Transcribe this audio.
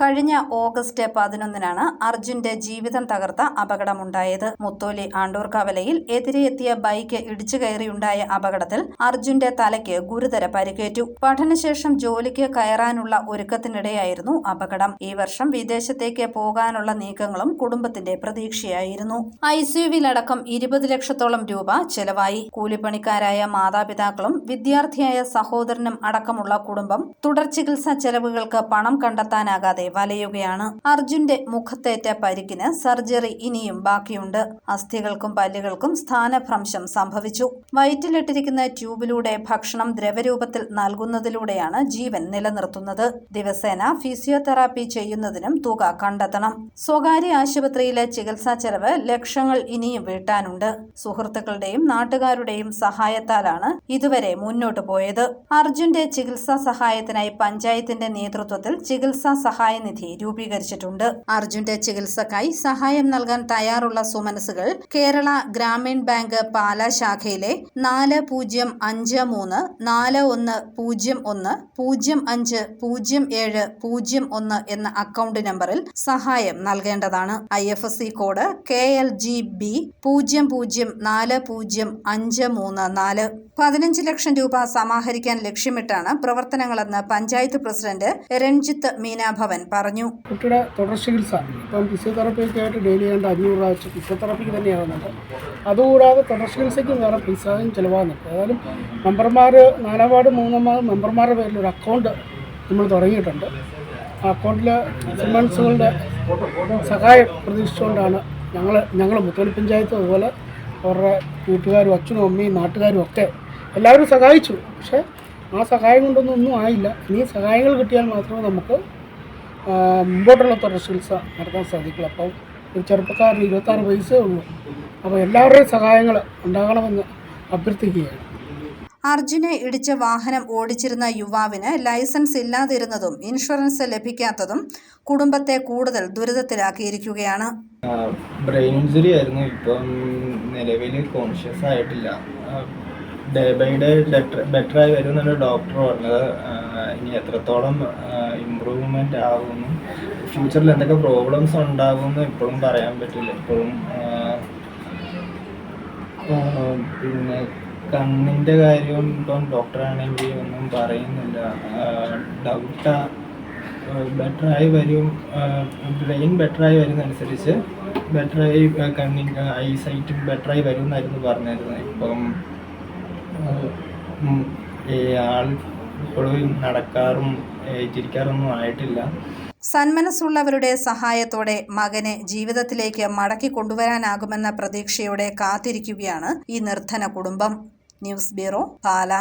കഴിഞ്ഞ ഓഗസ്റ്റ് പതിനൊന്നിനാണ് അർജുന്റെ ജീവിതം തകർത്ത അപകടമുണ്ടായത്. മുത്തോലി ആണ്ടൂർ എതിരെയെത്തിയ ബൈക്ക് ഇടിച്ചു കയറിയുണ്ടായ അപകടത്തിൽ അർജുന്റെ തലയ്ക്ക് ഗുരുതര പരിക്കേറ്റു. പഠനശേഷം ജോലിക്ക് കയറാനുള്ള ഒരുക്കത്തിനിടെയായിരുന്നു അപകടം. ഈ വർഷം വിദേശത്തേക്ക് പോകാനുള്ള നീക്കങ്ങളും കുടുംബത്തിന്റെ പ്രതീക്ഷയായിരുന്നു. ഐ സിയുവിലടക്കം ഇരുപത് ലക്ഷത്തോളം രൂപ ചെലവായി. കൂലിപ്പണിക്കാരായ മാതാപിതാക്കളും വിദ്യാർത്ഥിയായ സഹോദരനും അടക്കമുള്ള കുടുംബം തുടർ ചികിത്സാ ചെലവുകൾക്ക് പണം കണ്ടെത്താനാകാതെ വലയുകയാണ്. അർജുന്റെ മുഖത്തേറ്റ പരിക്കിന് സർജറി ഇനിയും ബാക്കിയുണ്ട്. അസ്ഥികൾക്കും പല്ലുകൾക്കും സ്ഥാനഭ്രംശം സംഭവിച്ചു. വയറ്റിലിട്ടിരിക്കുന്ന ട്യൂബിലൂടെ ഭക്ഷണം ദ്രവരൂപത്തിൽ നൽകുന്നതിലൂടെയാണ് ജീവൻ നിലനിർത്തുന്നത്. ദിവസേന ഫിസിയോതെറാപ്പി ചെയ്യുന്നതിനും തുക കണ്ടെത്തണം. സ്വകാര്യ ആശുപത്രിയിലെ ചികിത്സാ ചെലവ് ലക്ഷങ്ങൾ ഇനിയും വീട്ടാനുണ്ട്. സുഹൃത്തുക്കളുടെയും നാട്ടുകാരുടെയും സഹായത്താലാണ് ഇതുവരെ മുന്നോട്ടു പോയത്. അർജുന്റെ ചികിത്സാ സഹായത്തിനായി പഞ്ചായത്തിന്റെ നേതൃത്വത്തിൽ ചികിത്സാ സഹായ നിധി രൂപീകരിച്ചിട്ടുണ്ട്. അർജുന്റെ ചികിത്സക്കായി സഹായം നൽകാൻ തയ്യാറുള്ള സുമനസുകൾ കേരള ഗ്രാമീൺ ബാങ്ക് പാലാ ശാഖയിലെ നാല് പൂജ്യം അഞ്ച് മൂന്ന് നാല് ഒന്ന് പൂജ്യം ഒന്ന് പൂജ്യം അഞ്ച് പൂജ്യം ഏഴ് പൂജ്യം ഒന്ന് എന്ന അക്കൗണ്ട് നമ്പറിൽ സഹായം നൽകേണ്ടതാണ്. I F S C code K L G B പൂജ്യം പൂജ്യം നാല് പൂജ്യം അഞ്ച് മൂന്ന് നാല്. പതിനഞ്ച് ലക്ഷം രൂപ സമാഹരിക്കാൻ ലക്ഷ്യമിട്ടാണ് പ്രവർത്തനങ്ങളെന്ന് പഞ്ചായത്ത് പ്രസിഡന്റ് രഞ്ജിത്ത് മീനാഭവൻ പറഞ്ഞു. കുട്ടിയുടെ തുടർ ചികിത്സ ഇപ്പം ഫിസിയോതെറപ്പിയൊക്കെ ആയിട്ട് ഡെയിലി ചെയ്യേണ്ട അഞ്ഞൂറ് വെച്ച് ഫിസിയോതെറാപ്പിക്ക് തന്നെയാകുന്നുണ്ട് അതുകൂടാതെ തുടർ ചികിത്സയ്ക്കും വേറെ പൈസയും ചിലവാകുന്നുണ്ട്. ഏതായാലും മെമ്പർമാർ നാലാം വാർഡ് മൂന്നാം മെമ്പർമാരുടെ പേരിൽ ഒരു അക്കൗണ്ട് നമ്മൾ തുടങ്ങിയിട്ടുണ്ട്. ആ അക്കൗണ്ടിൽ സിമൻസുകളുടെ സഹായം പ്രതീക്ഷിച്ചുകൊണ്ടാണ് ഞങ്ങൾ ഞങ്ങൾ മുത്തോലി പഞ്ചായത്ത് അതുപോലെ അവരുടെ വീട്ടുകാരും അച്ഛനും അമ്മയും നാട്ടുകാരും ഒക്കെ എല്ലാവരും സഹായിച്ചു. പക്ഷേ ആ സഹായം കൊണ്ടൊന്നും ഒന്നും ആയില്ല. ഇനി സഹായങ്ങൾ കിട്ടിയാൽ മാത്രമേ നമുക്ക് മുമ്പോട്ടുള്ള തുടർ ചികിത്സ നടത്താൻ സാധിക്കില്ല. അപ്പം ഒരു ചെറുപ്പക്കാരന് ഇരുപത്താറ് വയസ്സേ ഉള്ളൂ. അപ്പോൾ എല്ലാവരുടെയും സഹായങ്ങൾ ഉണ്ടാകണമെന്ന് അഭ്യർത്ഥിക്കുകയാണ്. അർജുനെ ഇടിച്ച വാഹനം ഓടിച്ചിരുന്ന യുവാവിന് ലൈസൻസ് ഇല്ലാതിരുന്നതും ഇൻഷുറൻസ് ലഭിക്കാത്തതും കുടുംബത്തെ കൂടുതൽ ദുരിതത്തിലാക്കിയിരിക്കുകയാണ്. ബ്രെയിൻ ഇഞ്ചുറി ആയിരുന്നു. ഇപ്പം നിലവിൽ കോൺഷ്യസ് ആയിട്ടില്ല. ഡേ ബൈ ഡേ ബെറ്റർ ആയി വരും എന്നാണ് ഡോക്ടർ പറഞ്ഞത്. ഇനി എത്രത്തോളം ഇമ്പ്രൂവ്മെന്റ് ആകുമെന്നും ഫ്യൂച്ചറിൽ എന്തൊക്കെ പ്രോബ്ലംസ് ഉണ്ടാകുമെന്ന് ഇപ്പോഴും പറയാൻ പറ്റില്ല. ഇപ്പോഴും പിന്നെ കണ്ണിന്റെ കാര്യം ഇപ്പം ഡോക്ടറാണെങ്കിൽ ഒന്നും പറയുന്നില്ല. ഡൗട്ടാ ആയി വരും. ബ്രെയിൻ ബെറ്ററായി വരുന്നതനുസരിച്ച് ആയി കണ്ണിന്റെ ഐ സൈറ്റും ബെറ്ററായി വരും എന്നായിരുന്നു പറഞ്ഞിരുന്നത്. ഇപ്പം ആൾ നടക്കാറും ചിരിക്കാറൊന്നും ആയിട്ടില്ല. സന്മനസ്സുള്ളവരുടെ സഹായത്തോടെ മകനെ ജീവിതത്തിലേക്ക് മടക്കി കൊണ്ടുവരാനാകുമെന്ന പ്രതീക്ഷയോടെ കാത്തിരിക്കുകയാണ് ഈ നിർദ്ധന കുടുംബം. News bureau Pala.